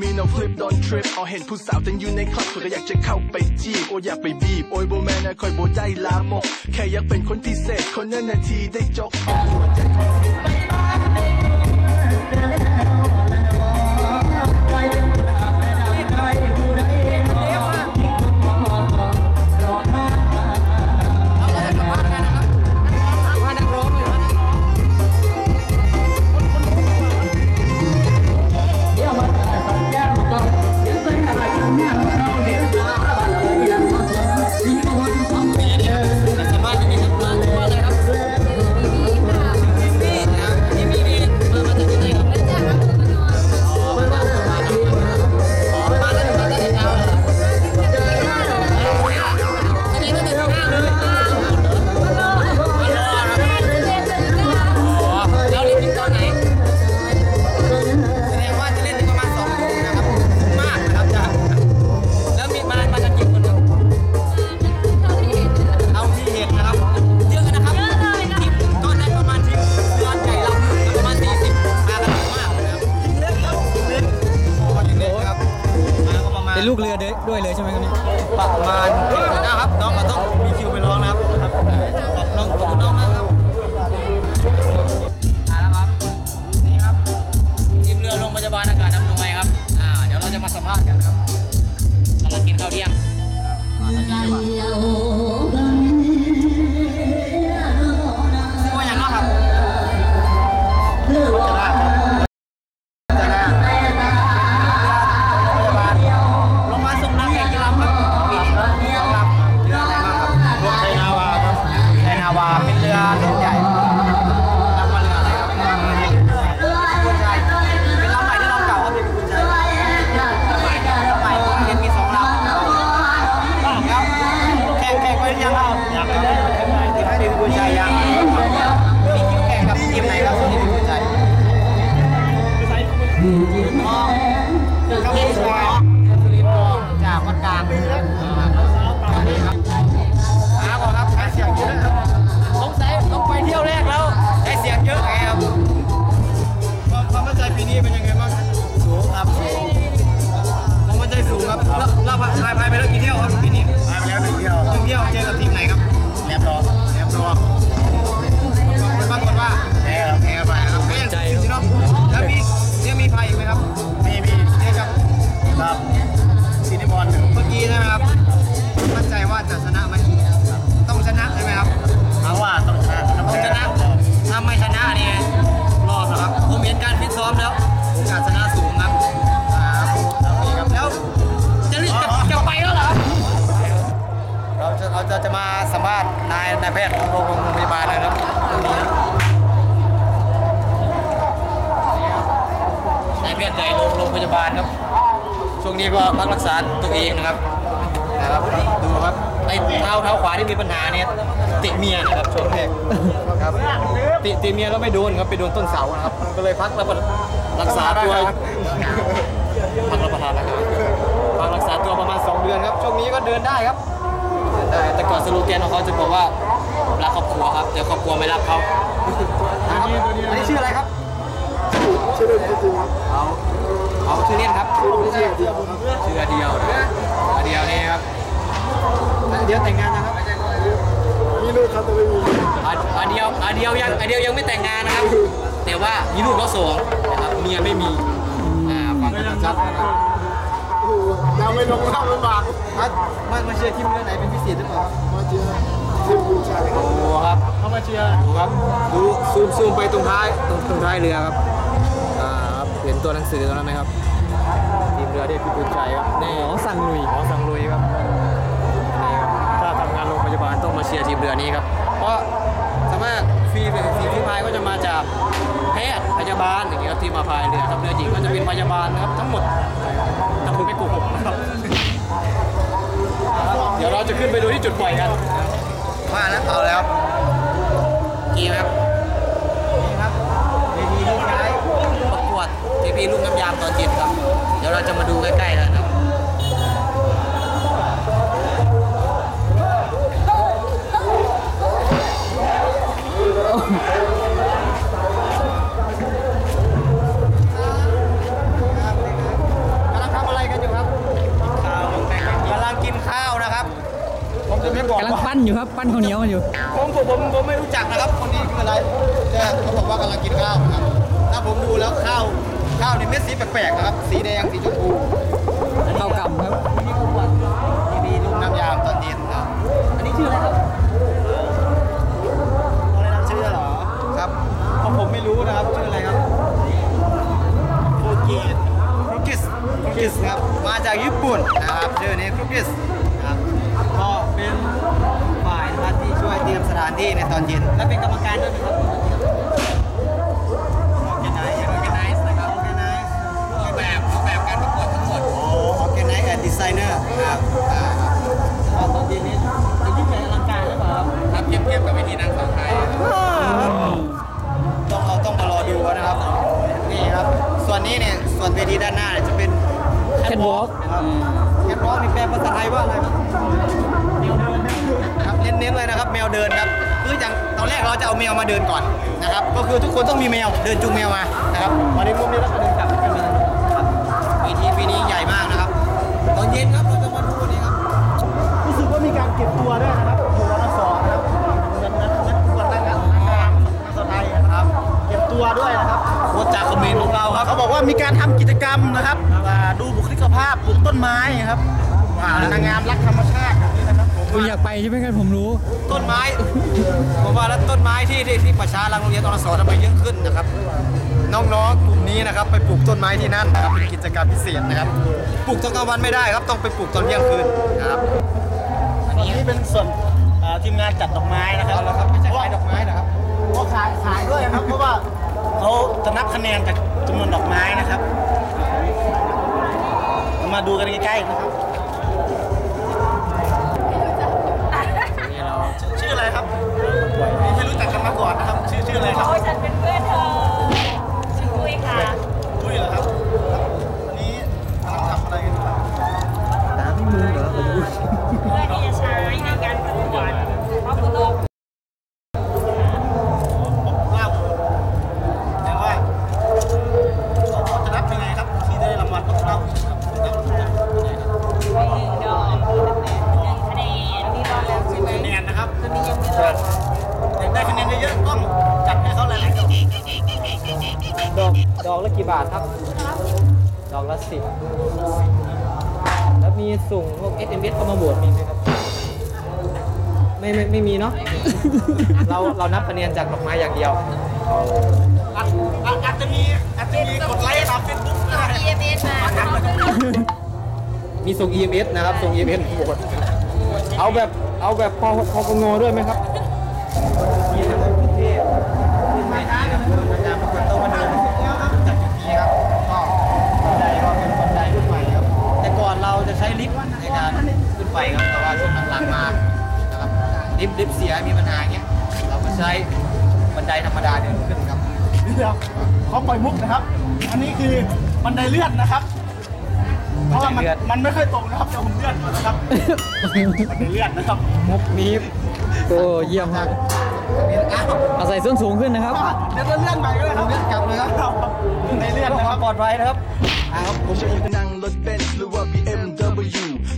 มี no flip don't trip เอาเห็นผู้สาวแต่งอยู่ในคลับก็อยากจะเข้าไปจีบ โอ้อยากไปบีบ โอ้ยโบแมนนะคอยโบได้ลามก แค่อยากเป็นคนพิเศษ คนนั้นนาทีได้จกเอาหัว เป็นลูกเรือด้วยเลยใช่ไหมครับเนี่ยประมาณนะครับน้องก็ต้องมีคิวไปร้องนะครับครับน้องขอบคุณน้องมากครับมาแล้วครับนี่ครับทีมเรือโรงพยาบาลอากาศน้ำนวยครับอ่าเดี๋ยวเราจะมาสัมภาษณ์กันครับกำลังกินข้าวเที่ยงชื่อ เป็นเรือลำใหญ่นำมาเรืออะไรครับคุณชายเป็นลำใหม่หรือลำเก่าครับพี่คุณชายลำใหม่ลำใหม่เห็นมีสองลำแล้วแข่งแข่งไปหรือยังครับยังที่ให้ดีคุณชายยังมีคิวแข่งกับทีมไหนครับส่วนที่คุณชายอ๋อครับคุณชาย เราเราพายพายไปแล้วกี่เที่ยวครับปีนี้พายไปแล้วหนึ่งเที่ยวหนึ่งเที่ยวเจอกับทีมไหนครับแหลมรอแหลมรอปรากฏว่าแพ้แพ้ไปครับแพ้ใจครับแล้วมีเนี่ยมีพายอีกไหมครับ มีมีเนี่ยครับครับซินิบอลเมื่อกี้ใช่ไหมครับมั่นใจว่าจะชนะไหมต้องชนะใช่ไหมครับเอาว่าต้องชนะต้องชนะถ้าไม่ชนะนี่รอบนะครับผมเห็นการฟิตซ้อมแล้วโอกาสชนะสูง เราจะจะมาสัมภาษณ์นายนายแพทย์ของโรงพยาบาลนะครับตรงนี้นายแพทย์ใหญ่โรงพยาบาลครับ ช่วงนี้ก็พักรักษาตัวเองนะครับนะครับดูครับไอ้เท้าเท้าขวาที่มีปัญหาเนี่ยติเมียนะครับช่วงแรกครับติติเมียแล้วไม่โดนครับไปโดนต้นเสานะครับ ก็เลยพักแล้วรักษาตัวพักรับประทานนะครับพักรักษาตัวประมาณ 2 เดือนครับ ช่วงนี้ก็เดินได้ครับ เดินได้แต่ก่อนสโลแกนของเขาจะบอกว่ารักครอบครัวครับแต่ครอบครัวไม่รักเขาครับอันนี้ชื่ออะไรครับ ชื่อเล่นจริงๆครับเอาเอาชื่อเล่นครับชื่อเดียวครับชื่ออเดียวนะอเดียวนี่ครับเดียวแต่งงานนะครับมีลูกครับแต่ไม่มีอาอเดียวอเดียวยังอเดียวยังไม่แต่งงานนะครับ แต่ว่ามีลูกแล้วสองนะครับเมียไม่มีอ่าฟังกันชัดนะครับโอ้โหยังไม่ลงล่างลำบากอะมามาเชียร์ทีมเรือไหนเป็นพิเศษหรือเปล่าครับมาเจอทีมคุณชายโอ้ครับเข้ามาเชียร์ดูครับดูซูมซูมไปตรงท้ายตรงตรงท้ายเรือครับอ่าครับเห็นตัวหนังสือตรงนั้นไหมครับทีมเรือที่พี่บุญชัยครับนี่หอสั่งลุยหอสั่งลุยครับนี่ครับถ้าทำงานโรงพยาบาลต้องมาเชียร์ทีมเรือนี้ครับเพราะสามารถฟรีาบาลอย่างเงี้ยครับที่มาพายเรือทำเรือจริงก็จะเป็นพยาบาลนะครับทั้งหมดถ้าคุณไม่โกหกนะครับ เดี๋ยวเราจะขึ้นไปดูที่จุดปล่อยกันมาแล้วเอาแล้วกี่ครับนี่ครับเวทีที่ใช้ประกวดทีพีลูกน้ำยามตอนเจ็ดครับ เดี๋ยวเราจะมาดูใกล้ๆกัน ครับอยู่ครับ ปั้นข้าวเหนียวกันอยู่ผมผมผมผมไม่รู้จักนะครับคนนี้คืออะไรแต่เขาบอกว่ากำลังกินข้าวนะครับถ้าผมดูแล้วข้าวข้าวในเม็ดสีแปลกๆนะครับ สีแดงสีชมพูข้าวกำครับที่มีลูกน้ำยางตอนเย็นนะครับอันนี้ชื่ออะไรครับ ส่วนนี้เนี่ยส่วนเวทีด้านหน้าเนี่ยจะเป็น Catwalk ครับแคทวอล์กนี่แปลภาษาไทยว่าอะไรครับครับเน้นๆเลยนะครับ แมวเดินครับคืออย่างตอนแรกเราจะเอาแมวมาเดินก่อนนะครับ ก็คือทุกคนต้องมีแมวเดินจูงแมวมานะครับมาในมุมนี้แล้วก็เดินกลับกันมาครับปีที่ปีนี้ใหญ่มากนะครับตอนเย็นครับเราจะมาดูวันนี้ครับรู้สึกว่ามีการเก็บตัวด้วยนะครับหัวละสอนนะครับเหมือนนั้นเหมือนคนนั้นนะนางสาวไทยนะครับ เก็บตัวด้วยนะครับ เมนต์ของเราครับเขาบอกว่ามีการทำกิจกรรมนะครับอ่าดูบุคลิกภาพปลูกต้นไม้ครับอ่านางงามรักธรรมชาติแบบนี้นะครับผมคุณอยากไปใช่ไหมครับผมรู้ ต้นไม้ผมว่าแล้วต้นไม้ที่ที่ที่ประชารังโรงเรียนอรสทำไมเยอะขึ้นนะครับ น้องๆกลุ่มนี้นะครับ ไปปลูกต้นไม้ที่นั่นนะครับเป็นกิจกรรมพิเศษนะครับปลูกตอนกลางวันไม่ได้ครับต้องไปปลูกตอนเที่ยงคืนนะครับอันนี้เป็นส่วนอ่าทีมงานจัดดอกไม้นะครับเอาละครับไม่ใช่ขายดอกไม้นะครับเพราะขายขายด้วยนะครับ เพราะว่าเขาจะนับคะแนนจาก จำนวนดอกไม้นะครับเรามาดูกันใกล้ๆนะครับ นี่เราชื่ออะไรครับไม่รู้จักกันมาก่อนนะครับ ชื่อชื่ออะไรครับ โอ้ยฉันเป็นเพื่อนเธอ ชื่อปุ้ยค่ะ ตุ้ยเหรอครับวันนี้กำลังทำอะไรกันอยู่ครับ ตามพี่มูเหรอผมดู เพื่อที่จะใช้ในการประกวดเพราะคุณโลก เล่าแต่ว่าเขาจะนับยังไงครับ ที่ได้รางวัลต้องเล่าครับนับยังไงครับ หนึ่งดอกหนึ่งคะแนนมีรอบแล้วใช่ไหม คะแนนนะครับตอนนี้ยังไม่รอบอยากได้คะแนนเยอะๆต้องจัดให้เขาหลายๆดอกดอกดอกละกี่บาทครับ ดอกละสิบแล้วมีส่งพวก SMS เข้ามาบวชมีไหมครับ ไม่ไม่ไม่มีเนาะ เราเรานับคะแนนจากดอกไม้อย่างเดียว อาจอาจอาจจะมีอาจจะมีกดไลค์ตามเฟซบุ๊กก็ได้เอเมสมา มีส่ง EMS นะครับ ส่ง EMS โหวต เอาแบบเอาแบบพอพอกงด้วยไหมครับมีทั้งกรุงเทพขึ้นเวทีครับอาจารย์ประกวดโตมาเดินจัดอย่างนี้ครับก็บันไดก็เป็นบันไดรุ่นใหม่ครับแต่ก่อนเราจะใช้ลิฟต์ในการขึ้นไปครับแต่ว่าช่วงหลังๆมานะครับลิฟต์ลิฟต์เสียมีปัญหาอย่างเงี้ยเราก็ใช้บันไดธรรมดาเดินขึ้นครับนี่เดียวเขาปล่อยมุกนะครับ อันนี้คือบันไดเลื่อนนะครับ เพราะว่ามันบันไดเลื่อนมันไม่ค่อยตรงนะครับเดี๋ยวผมเลื่อนก่อนนะครับบันไดเลื่อนนะครับมุกนี้โอ้เยี่ยมครับอ้าวเอาใส่ส้นสูงขึ้นนะครับ เดี๋ยวจะเลื่อนใหม่ด้วยครับเลื่อนกลับเลยครับบันไดเลื่อนเพื่อนะคควารัมบปลอดภัยนะครับผมจะนั่งรถเบนซ์หรือว่า BMW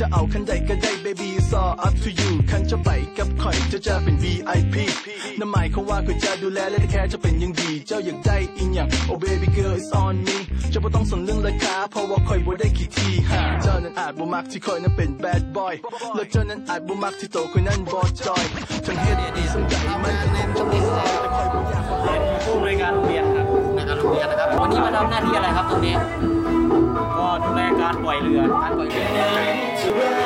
จะเอาคันใดก็ได้ baby it's all up to you คันจะไปกับข่อยจะจะเป็น VIP นั่นหมายความว่าคือจะดูแลและแค่จะเป็นอยังดี เจ้าอยากได้อีกอย่าง oh baby girl it's on me จะบ่ต้องสนเรื่องราคาเพราะว่าข่อยบ่ได้ขี้ทีฮะเจ้านั้นอาจบ่มักที่ข่อยนั้นเป็น bad boy และเจ้านั้นอาจบ่มักที่โตข่อยนั้นบ่จอยทั้งเฮ็ดดีสำใจมันก็คงจะบ่ซอยแต่ข่อยบ่อยากมาเป็นผู้บริการโรงเรียนครับในการโรงเรียนนะครับ วันนี้มาทำหน้าที่อะไรครับตรงนี้ ก็ดูแลการปล่อยเรือการปล่อยเรือ Amen.